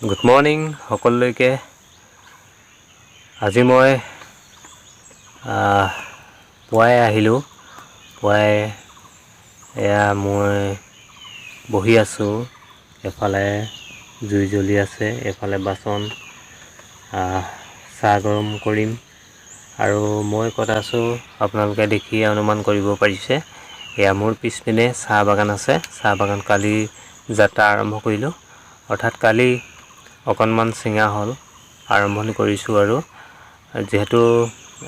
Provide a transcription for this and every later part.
Good morning সকলোলৈকে আজি মই পুৱাই আহিলোঁ। পুৱাই এয়া মই বহি আছোঁ। এফালে জুই জ্বলি আছে এফালে বাচন চাহ গৰম কৰিম। আৰু মই ক'ত আছোঁ আপোনালোকে দেখি অনুমান কৰিব পাৰিছে। এয়া মোৰ পিছপিনে চাহ বাগান আছে। চাহ বাগান কালি যাত্ৰা আৰম্ভ কৰিলোঁ। অৰ্থাৎ কালি অকণমান চিঙা হ'ল আৰম্ভণি কৰিছোঁ আৰু। যিহেতু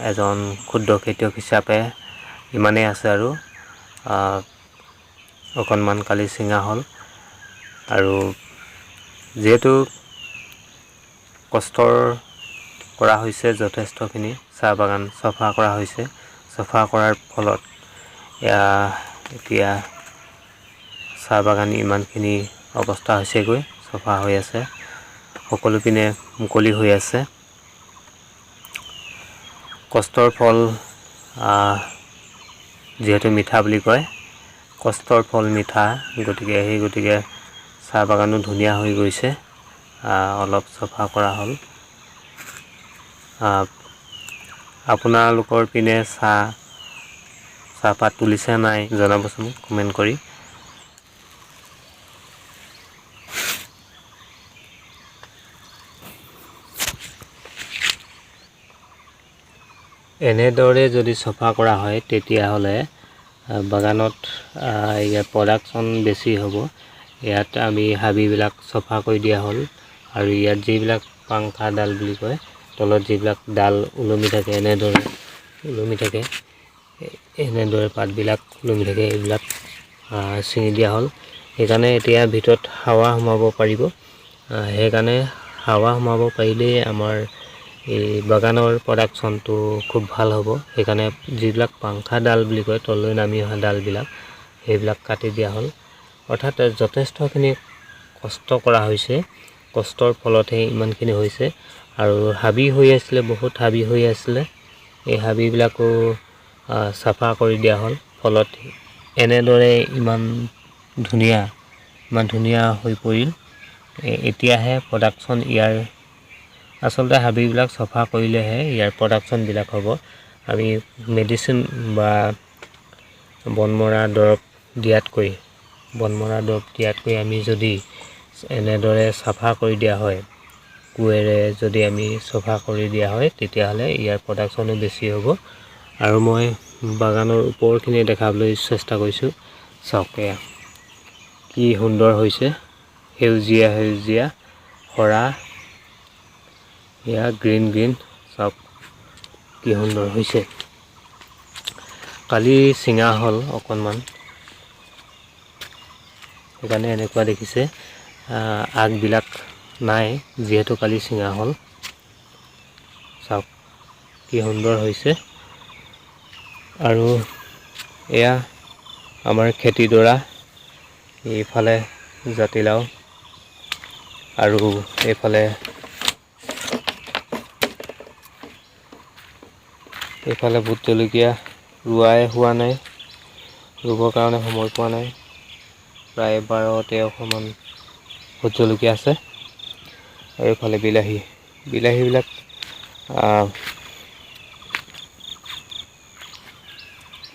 এজন ক্ষুদ্ৰ খেতিয়ক হিচাপে ইমানেই আছে আৰু অকণমান কালি চিঙা হ'ল। আৰু যিহেতু কষ্টৰ কৰা হৈছে যথেষ্টখিনি চাহ বাগান চফা কৰা হৈছে চফা কৰাৰ ফলত এতিয়া চাহ বাগান ইমানখিনি অৱস্থা হৈছেগৈ চফা হৈ আছে। সকলো পিনে মুকলি হৈ আছে। কষ্টৰ ফল যিহেতু মিঠা বুলি কয় কষ্টৰ ফল মিঠা গতিকে সেই গতিকে চাহ বাগানো ধুনীয়া হৈ গৈছে। অলপ চফা কৰা হ'ল। আপোনালোকৰ পিনে চাহ চাহপাত তুলিছে নাই জনাবচোন কমেণ্ট কৰি। এনেদৰে যদি চফা কৰা হয় তেতিয়াহ'লে বাগানত ইয়াৰ প্ৰডাকশ্যন বেছি হ'ব। ইয়াত আমি হাবিবিলাক চফা কৰি দিয়া হ'ল আৰু ইয়াত যিবিলাক পাংখা ডাল বুলি কয় তলত যিবিলাক ডাল ওলমি থাকে এনেদৰে ওলমি থাকে এনেদৰে পাতবিলাক ওলমি থাকে এইবিলাক ছিঙি দিয়া হ'ল। সেইকাৰণে এতিয়া ভিতৰত হাৱা সোমাব পাৰিব। সেইকাৰণে হাৱা সোমাব পাৰিলেই আমাৰ এই বাগানৰ প্ৰডাকশ্যনটো খুব ভাল হ'ব। সেইকাৰণে যিবিলাক পাংখা ডাল বুলি কয় তললৈ নামি অহা ডালবিলাক সেইবিলাক কাটি দিয়া হ'ল। অৰ্থাৎ যথেষ্টখিনি কষ্ট কৰা হৈছে। কষ্টৰ ফলতহে ইমানখিনি হৈছে। আৰু হাবি হৈ আছিলে বহুত হাবি হৈ আছিলে। এই হাবিবিলাকো চাফা কৰি দিয়া হ'ল। ফলত এনেদৰে ইমান ধুনীয়া ইমান ধুনীয়া হৈ পৰিল। এতিয়াহে প্ৰডাকশ্যন ইয়াৰ আচলতে হাবিবিলাক চফা কৰিলেহে ইয়াৰ প্ৰডাকশ্যনবিলাক হ'ব। আমি মেডিচিন বা বন মৰা দৰৱ দিয়াতকৈ বন মৰা দৰৱ দিয়াতকৈ আমি যদি এনেদৰে চাফা কৰি দিয়া হয় কোৰেৰে যদি আমি চফা কৰি দিয়া হয় তেতিয়াহ'লে ইয়াৰ প্ৰডাকশ্যনো বেছি হ'ব। আৰু মই বাগানৰ ওপৰখিনি দেখাবলৈ চেষ্টা কৰিছোঁ। চাওক এয়া কি সুন্দৰ হৈছে। সেউজীয়া সেউজীয়া সৰা এয়া গ্ৰীণ গ্ৰীণ চাওক কি সুন্দৰ হৈছে। কালি চিঙা হ'ল অকণমান। সেইকাৰণে এনেকুৱা দেখিছে আগবিলাক নাই যিহেতু কালি চিঙা হ'ল। চাওক কি সুন্দৰ হৈছে। আৰু এয়া আমাৰ খেতিডৰা এইফালে জাতিলাও আৰু এইফালে এইফালে ভোট জলকীয়া ৰোৱাই হোৱা নাই, ৰুবৰ কাৰণে সময় পোৱা নাই। প্ৰায় বাৰ, তেৰশমান ভোট জলকীয়া আছে। আৰু এইফালে বিলাহী, বিলাহীবিলাক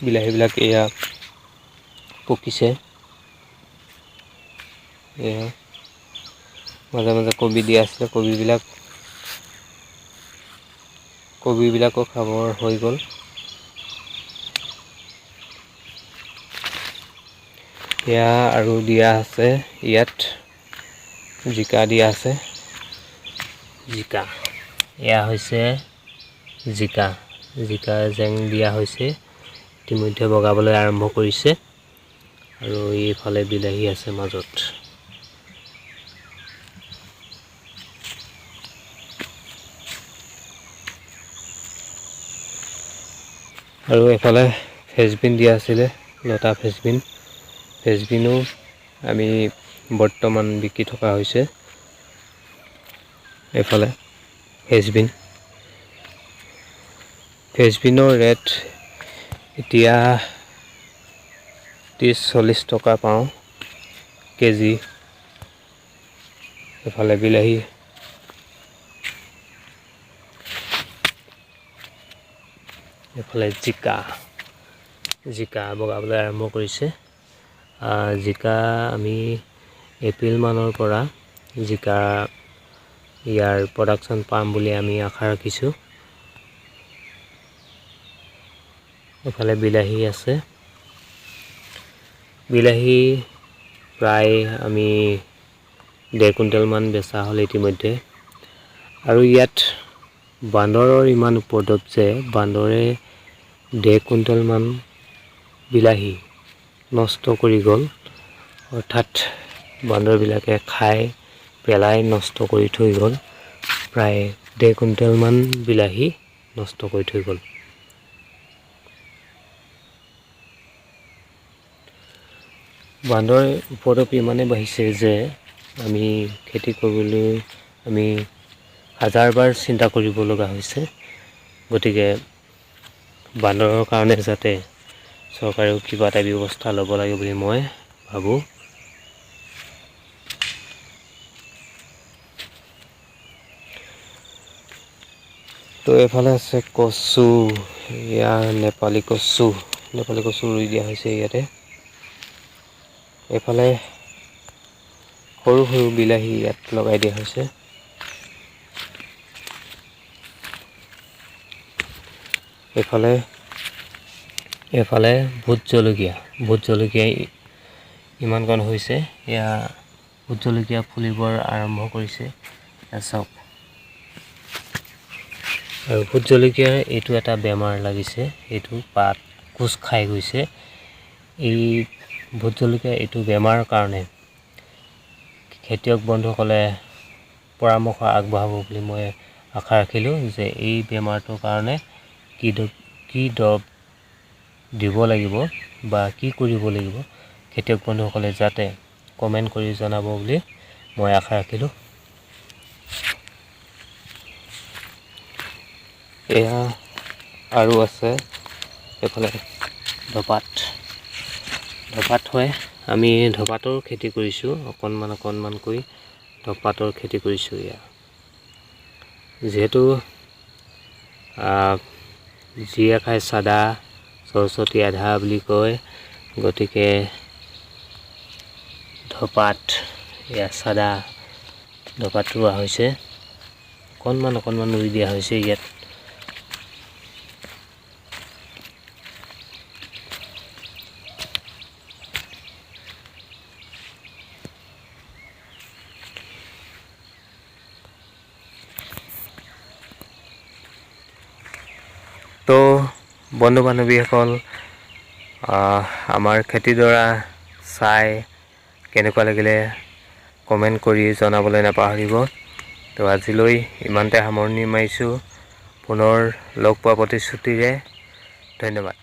বিলাহীবিলাক এয়া পকিছে। এয়া মাজে মাজে কবি দিয়া আছিলে, কবিবিলাক কবিবিলাকো খাবৰ হৈ গ'ল। এয়া আৰু দিয়া আছে, ইয়াত জিকা দিয়া আছে। জিকা। এয়া হৈছে জিকা। জিকা জেং দিয়া হৈছে, ইতিমধ্যে বগাবলৈ আৰম্ভ কৰিছে। আৰু এইফালে বিলাহী আছে মাজত। আৰু এফালে ফ্ৰেঞ্চবিন দিয়া আছিলে, লতা ফ্ৰেঞ্চবিন ফ্ৰেঞ্চবিনো আমি বৰ্তমান বিকি থকা হৈছে এইফালে ফ্ৰেঞ্চবিন ফ্ৰেঞ্চবিনৰ ৰেট এতিয়া ত্ৰিছ, চল্লিছ টকা পাওঁ কেজি। এফালে বিলাহী এফালে জিকা জিকা বগাবলৈ আৰম্ভ কৰিছে। জিকা আমি এপ্ৰিল মানৰ পৰা জিকা ইয়াৰ প্ৰডাকশ্যন পাম বুলি আমি আশা ৰাখিছোঁ। এফালে বিলাহী আছে। বিলাহী প্ৰায় আমি ডেৰ কুইণ্টেলমান বেচা হ'ল ইতিমধ্যে। আৰু ইয়াত বান্দৰৰ ইমান উপদ্ৰৱ যে বান্দৰে ডেৰ কুইণ্টেলমান বিলাহী নষ্ট কৰি গ'ল। অৰ্থাৎ বান্দৰবিলাকে খাই পেলাই নষ্ট কৰি থৈ গ'ল। প্ৰায় ডেৰ কুইণ্টেলমান বিলাহী নষ্ট কৰি থৈ গ'ল। বান্দৰ উপদ্ৰৱ ইমানেই বাঢ়িছে যে আমি খেতি কৰিবলৈ আমি হাজাৰবাৰ চিন্তা কৰিব লগা হৈছে। গতিকে বান্দৰৰ কাৰণে যাতে চৰকাৰেও কিবা এটা ব্যৱস্থা ল'ব লাগে বুলি মই ভাবোঁ। তো এইফালে আছে কচু এয়া নেপালী কচু নেপালী কচু ৰুই দিয়া হৈছে ইয়াতে। এইফালে সৰু সৰু বিলাহী ইয়াত লগাই দিয়া হৈছে। এইফালে এইফালে ভোট জলকীয়া ভোট জলকীয়া ইমানকণ হৈছে। এয়া ভোট জলকীয়া ফুলিবৰ আৰম্ভ কৰিছে। চাওক। আৰু ভোট জলকীয়াৰ এইটো এটা বেমাৰ লাগিছে। এইটো পাত কোচ খাই গৈছে। এই ভোট জলকীয়া এইটো বেমাৰৰ কাৰণে খেতিয়ক বন্ধুসকলে পৰামৰ্শ আগবঢ়াব বুলি মই আশা ৰাখিলোঁ যে এই বেমাৰটোৰ কাৰণে কি দৰৱ কি দৰৱ দিব লাগিব বা কি কৰিব লাগিব খেতিয়ক বন্ধুসকলে যাতে কমেণ্ট কৰি জনাব বুলি মই আশা ৰাখিলোঁ। এয়া আৰু আছে এইফালে ধপাত। ধপাত হয় আমি ধপাতৰ খেতি কৰিছোঁ অকণমান অকণমানকৈ ধপাতৰ খেতি কৰিছোঁ এয়া। যিহেতু যিয়ে খায় চাদা সৰস্বতী আধা বুলি কয়। গতিকে ধপাত, এয়া চাদা ধপাত ৰোৱা হৈছে। অকণমান অকণমান ৰুই দিয়া হৈছে ইয়াত তো বন্ধু বান্ধৱীসকল আমাৰ খেতিডৰা চাই কেনেকুৱা লাগিলে কমেণ্ট কৰি জনাবলৈ নাপাহৰিব। তো আজিলৈ ইমানতে সামৰণি মাৰিছোঁ। পুনৰ লগ পোৱা প্ৰতিশ্ৰুতিৰে ধন্যবাদ।